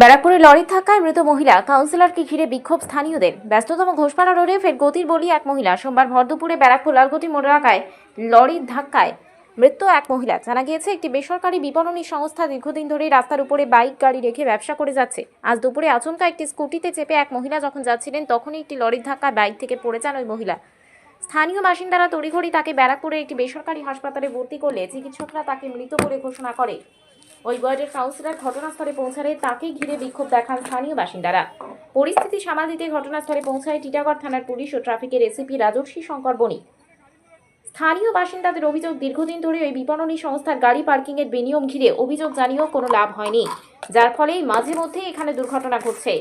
ব্যারাকপুরে লরির ধাক্কায় মৃত মহিলা কাউন্সিলরকে ঘিরে বিক্ষোভ স্থানীয়দের। ব্যস্ততম ঘোষপাড়া রোডে ফের গতির বলি এক মহিলা। সোমবার ভর দুপুরে ব্যারাকপুর লালগতি মোড় এলাকায় লরির ধাক্কায় মৃত্যু এক মহিলা। জানা গিয়েছে, একটি বেসরকারি বিপণনী সংস্থা দীর্ঘদিন ধরেই রাস্তার উপরে বাইক, গাড়ি রেখে ব্যবসা করে যাচ্ছে। আজ দুপুরে আচমকা একটি স্কুটিতে চেপে এক মহিলা যখন যাচ্ছিলেন, তখনই একটি লরির ধাক্কায় বাইক থেকে পড়ে যান ওই মহিলা। স্থানীয় বাসিন্দারা তড়িঘড়ি তাকে ব্যারাকপুরে একটি বেসরকারি হাসপাতালে ভর্তি করলে চিকিৎসকরা তাকে মৃত বলে ঘোষণা করে। ওই ওয়ার্ডের কাউন্সিলর ঘটনাস্থলে পৌঁছালে তাকে ঘিরে বিক্ষোভ দেখান স্থানীয় বাসিন্দারা। পরিস্থিতি সামাল দিতে ঘটনাস্থলে পৌঁছায় টিটাগড় থানার পুলিশ ও ট্রাফিকের এসিপি রাজর্ষী শঙ্কর বণিক। স্থানীয় বাসিন্দাদের অভিযোগ, দীর্ঘদিন ধরে ওই বিপণনী সংস্থার গাড়ি পার্কিংয়ের বিনিয়ম ঘিরে অভিযোগ জানিয়েও কোনো লাভ হয়নি, যার ফলে মাঝে মধ্যে এখানে দুর্ঘটনা ঘটছে।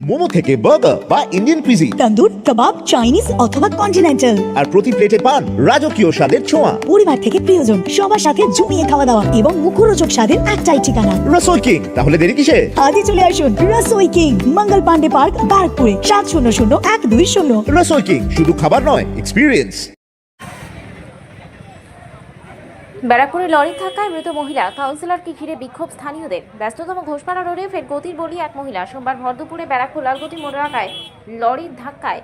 মোমো থেকে বার্গার বা Indian cuisine tandoor kebab Chinese অথবা কন্টিনেন্টাল আর প্রতি প্লেটে পান রাজকীয় স্বাদের ছোঁয়া। পরিবার থেকে প্রিয়জন সবার সাথে জমিয়ে খাওয়া দাওয়া এবং মুখরোচক স্বাদের একটাই ঠিকানা। রসোই কিং তাহলে দেরি কিসে? আজই চলে আসুন রসোই কিং মঙ্গল পান্ডে পার্ক ব্যারাকপুরে সাত শূন্য শূন্য এক দুই শূন্য। রসোই কিং শুধু খাবার নয় এক্সপিরিয়েন্স ব্যারাকপুরে লরির ধাক্কায় মৃত মহিলা কাউন্সিলরকে ঘিরে বিক্ষোভ স্থানীয়দের। ব্যস্ততম ঘোষপাড়া রোডে ফের গতির বলি এক মহিলা। সোমবার ভর দুপুরে ব্যারাকপুর লালগতি মোড় এলাকায় লরির ধাক্কায়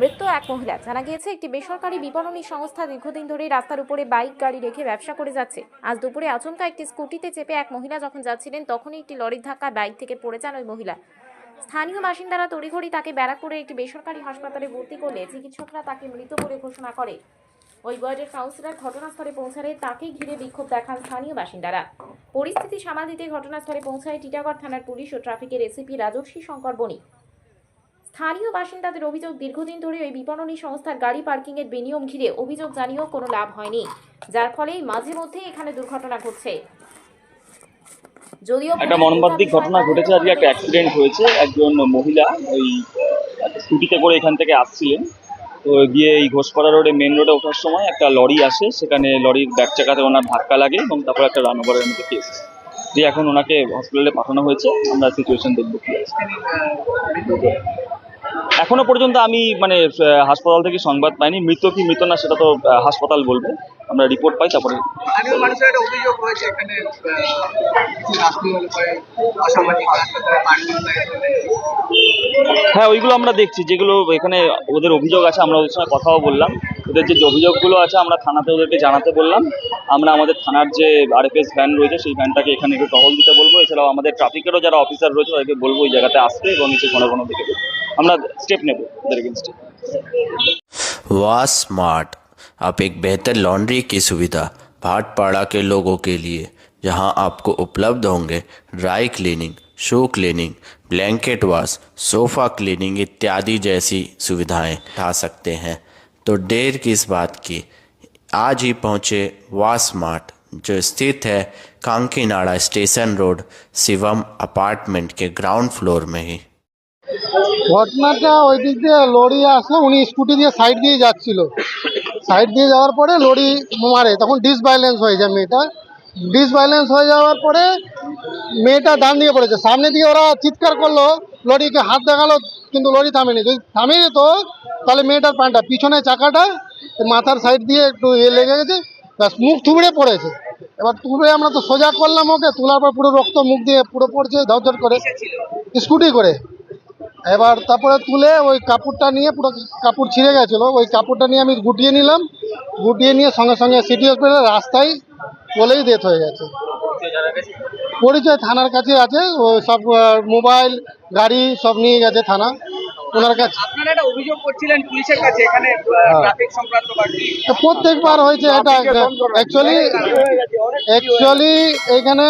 মৃত্যু এক মহিলা। জানা গিয়েছে, একটি বেসরকারি বিপণনী সংস্থা দীর্ঘদিন ধরেই রাস্তার উপরে বাইক, গাড়ি রেখে ব্যবসা করে যাচ্ছে। আজ দুপুরে আচমকা একটি স্কুটিতে চেপে এক মহিলা যখন যাচ্ছিলেন, তখনই একটি লরির ধাক্কায় বাইক থেকে পড়ে যান ওই মহিলা। স্থানীয় বাসিন্দারা তড়িঘড়ি তাকে ব্যারাকপুরে একটি বেসরকারি হাসপাতালে ভর্তি করলে চিকিৎসকরা তাকে মৃত বলে ঘোষণা করে। ওই ওয়ার্ডের কাউন্সিলর ঘটনাস্থলে পৌঁছালে তাকে ঘিরে বিক্ষোভ দেখান স্থানীয় বাসিন্দারা। পরিস্থিতি সামাল দিতে ঘটনাস্থলে পৌঁছায় টিটাগড় থানার পুলিশ ও ট্রাফিকের এসিপি রাজস্বী শঙ্কর বণিক। স্থানীয় বাসিন্দাদের অভিযোগ দীর্ঘদিন ধরে ওই বিপণনী সংস্থার গাড়ি পার্কিংয়ের বেনিয়ম ঘিরে অভিযোগ জানিয়েও কোনো লাভ হয়নি যার ফলে মাঝে মধ্যে এখানে দুর্ঘটনা ঘটছে। যদিও একটা মর্মান্তিক ঘটনা ঘটেছে আজকে একটা অ্যাক্সিডেন্ট হয়েছে। একজন মহিলা ওই স্কুটিতে করে এখান থেকে আসছিলেন। তো গিয়ে এই ঘোষপাড়া রোডে মেন রোডে ওঠার সময় একটা লরি আসে, সেখানে লরির ব্যাগ চাকাতে ওনার ধাক্কা লাগে এবং তারপর একটা রানওভারের মধ্যে কেস দিয়ে এখন ওনাকে হসপিটালে পাঠানো হয়েছে, আমরা সিচুয়েশন দেখব কি আছে। এখনও পর্যন্ত আমি মানে হাসপাতাল থেকে সংবাদ পাইনি। মৃত কি মৃত না সেটা তো হাসপাতাল বলবে। আমরা রিপোর্ট পাই তারপরে হ্যাঁ ওইগুলো আমরা দেখছি। যেগুলো এখানে ওদের অভিযোগ আছে আমরা ওদের সঙ্গে কথাও বললাম। ওদের যে অভিযোগগুলো আছে আমরা থানাতে ওদেরকে জানাতে বললাম। আমরা আমাদের থানার যে আরএফএস ভ্যান রয়েছে সেই ভ্যানটাকে এখানে একটু টহল দিতে বলব। এছাড়াও আমাদের ট্রাফিকেরও যারা অফিসার রয়েছে তাদেরকে বলব ওই জায়গাতে আসতে এবং এসে কোনো কোনো দিকে আমরা স্টেপ নেবো ওদের এগেনস্টে वाह स्मार्ट अब एक बेहतर लॉन्ड्री की सुविधा भाटपाड़ा के लोगों के लिए जहां आपको उपलब्ध होंगे dry cleaning shoe cleaning blanket wash sofa cleaning इत्यादि जैसी सुविधाएं उठा सकते हैं तो देर किस बात की आज ही पहुंचे वाह स्मार्ट जो स्थित है Kankinara station road Shivam apartment के ग्राउंड फ्लोर में ही ঘটনাটা ওই দিক দিয়ে লরি আসলো উনি স্কুটি দিয়ে সাইড দিয়ে যাচ্ছিল। সাইড দিয়ে যাওয়ার পরে লরি মারে তখন ডিসব্যালেন্স হয়ে যায় মেয়েটা ডিসব্যালেন্স হয়ে যাওয়ার পরে মেয়েটা ডান দিকে পড়েছে। সামনে দিয়ে ওরা চিৎকার করল লরিকে হাত দেখাল কিন্তু লরি থামেনি। যদি থামে তো তাহলে মেয়েটার প্যান্টটা পিছনে চাকাটা মাথার সাইড দিয়ে একটু ইয়ে লেগে গেছে ব্যাস মুখ থুবড়ে পড়েছে। এবার তুলে আমরা তো সোজা করলাম ওকে তোলার পর পুরো রক্ত মুখ দিয়ে পুরো পড়ছে ধর করে স্কুটি করে। এবার তারপরে তুলে ওই কাপড়টা নিয়ে পুরো কাপড় ছিঁড়ে গেছিল। ওই কাপড়টা নিয়ে আমি গুটিয়ে নিলাম। গুটিয়ে নিয়ে সঙ্গে সঙ্গে সিটি হসপিটালে রাস্তায় বলেই ডেথ হয়ে গেছে। পরিচয় থানার কাছে আছে। ওই সব মোবাইল গাড়ি সব নিয়ে গেছে থানা। ওনার কাছে। আপনারা একটা অভিযোগ করছিলেন পুলিশের কাছে এখানে ট্রাফিক সংক্রান্ত বাড়ি তো প্রত্যেকবার হয়েছে এটা অ্যাকচুয়ালি অ্যাকচুয়ালি এখানে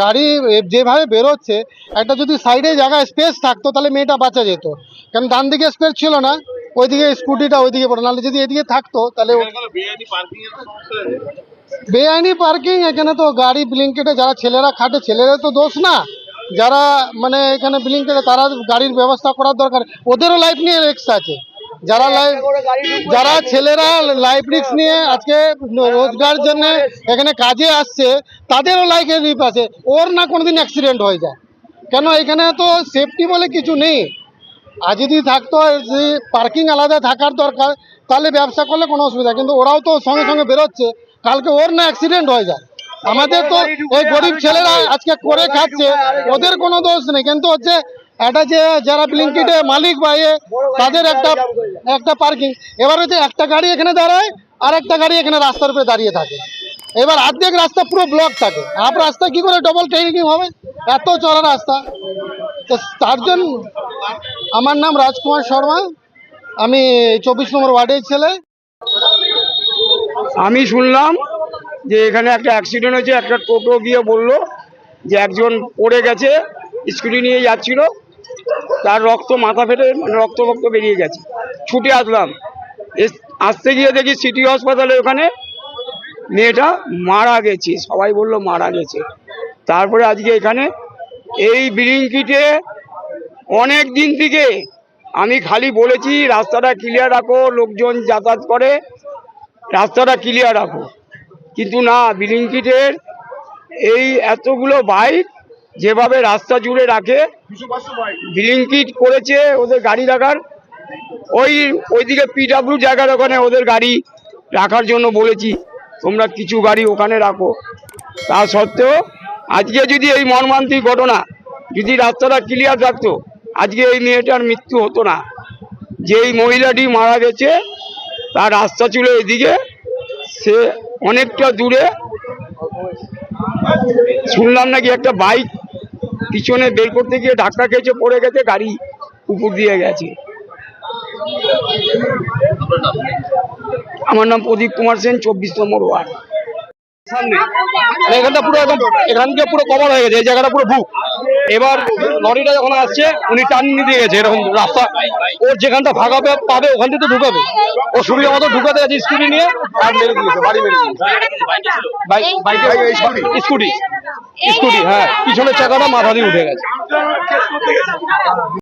গাড়ি যেভাবে বেরোচ্ছে একটা যদি সাইডে জায়গায় স্পেস থাকতো তাহলে মেয়েটা বাঁচা যেত। কারণ ডান দিকে স্পেস ছিল না ওইদিকে স্কুটিটা ওইদিকে পড়ে। নাহলে যদি এদিকে থাকতো তাহলে বেআইনি পার্কিং এখানে তো গাড়ি ব্লিঙ্কেটে যারা ছেলেরা খাটে ছেলেরা তো দোষ না। যারা মানে এখানে ব্লিঙ্কেটে তারা গাড়ির ব্যবস্থা করার দরকার। ওদেরও লাইফ নিয়ে রিক্স আছে। যারা লাইফ যারা ছেলেরা লাইফ রিক্স নিয়ে আজকে রোজগার জন্য এখানে কাজে আসছে, তাদেরও লাইফের রিপ আছে। ওর না কোনোদিন অ্যাক্সিডেন্ট হয়ে যায়। কেন? এখানে তো সেফটি বলে কিছু নেই। আর যদি থাকতো যে পার্কিং আলাদা থাকার দরকার, তাহলে ব্যবসা করলে কোনো অসুবিধা কিন্তু ওরাও তো সঙ্গে সঙ্গে বেরোচ্ছে। কালকে ওর না অ্যাক্সিডেন্ট হয়ে যায়। আমাদের তো এই গরিব ছেলেরা আজকে করে খাচ্ছে ওদের কোনো দোষ নেই। কিন্তু হচ্ছে এটা যে যারা ব্লিঙ্কিটে মালিক বা এ, তাদের একটা একটা পার্কিং এবার হচ্ছে একটা গাড়ি এখানে দাঁড়ায় আর একটা গাড়ি এখানে রাস্তার উপরে দাঁড়িয়ে থাকে। এবার অর্ধেক রাস্তা পুরো ব্লক থাকে। হাফ রাস্তা কি করে ডবল ট্রেনিং হবে? এত চড়া রাস্তা। তো তার জন্য আমার নাম রাজকুমার শর্মা। আমি চব্বিশ নম্বর ওয়ার্ডের ছেলে। আমি শুনলাম যে এখানে একটা অ্যাক্সিডেন্ট হয়েছে, একটা টোটো গিয়ে বলল যে একজন পড়ে গেছে স্কুটি নিয়ে যাচ্ছিল, তার রক্ত মাথা ফেটে মানে রক্ত রক্ত বেরিয়ে গেছে। ছুটে আসলাম। আসতে গিয়ে দেখি সিটি হসপিটালে ওখানে মেয়েটা মারা গেছে, সবাই বলল মারা গেছে। তারপরে আজকে এখানে এই বিরিঙ্কিটে অনেক দিন থেকে আমি খালি বলেছি, রাস্তাটা ক্লিয়ার রাখো, লোকজন যাতায়াত করে, রাস্তাটা ক্লিয়ার রাখো। কিন্তু না বিলিংকিটের এই এতগুলো বাইক যেভাবে রাস্তা জুড়ে রাখে বিলিংকিট করেছে ওদের গাড়ি রাখার। ওই, ওইদিকে পিডাব্লিউ জায়গার ওখানে ওদের গাড়ি রাখার জন্য বলেছি, তোমরা কিছু গাড়ি ওখানে রাখো। তা সত্ত্বেও, আজকে যদি এই মর্মান্তিক ঘটনা, যদি রাস্তাটা ক্লিয়ার থাকতো আজকে এই মেয়েটার মৃত্যু হতো না। যেই মহিলাটি মারা গেছে, তার রাস্তা ছিল এদিকে, সে অনেকটা দূরে। শুনলাম নাকি একটা বাইক পিছনে বের করতে গিয়ে ধাক্কা খেয়েছে, পড়ে গেছে, গাড়ি উপর দিয়ে গেছে। আমার নাম প্রদীপ কুমার সেন, চব্বিশ নম্বর ওয়ার্ড। এখানটা পুরো একদম এখান থেকে পুরো কভার হয়ে গেছে, এই জায়গাটা পুরো বুক এবার লরিটা যখন আসছে উনি টান নিয়ে দিয়ে গেছে এরকম রাস্তা। ওর যেখানটা ফাঁকা পাবে ওখান থেকে তো ঢুকাবে। ও সুবিধা মতো ঢুকাতে গেছে স্কুটি নিয়ে আর মেরে দিয়েছে বাড়ি মেরে দিয়েছে। স্কুটি স্কুটি হ্যাঁ পিছনের চাকাটা মাথা দিয়ে উঠে গেছে।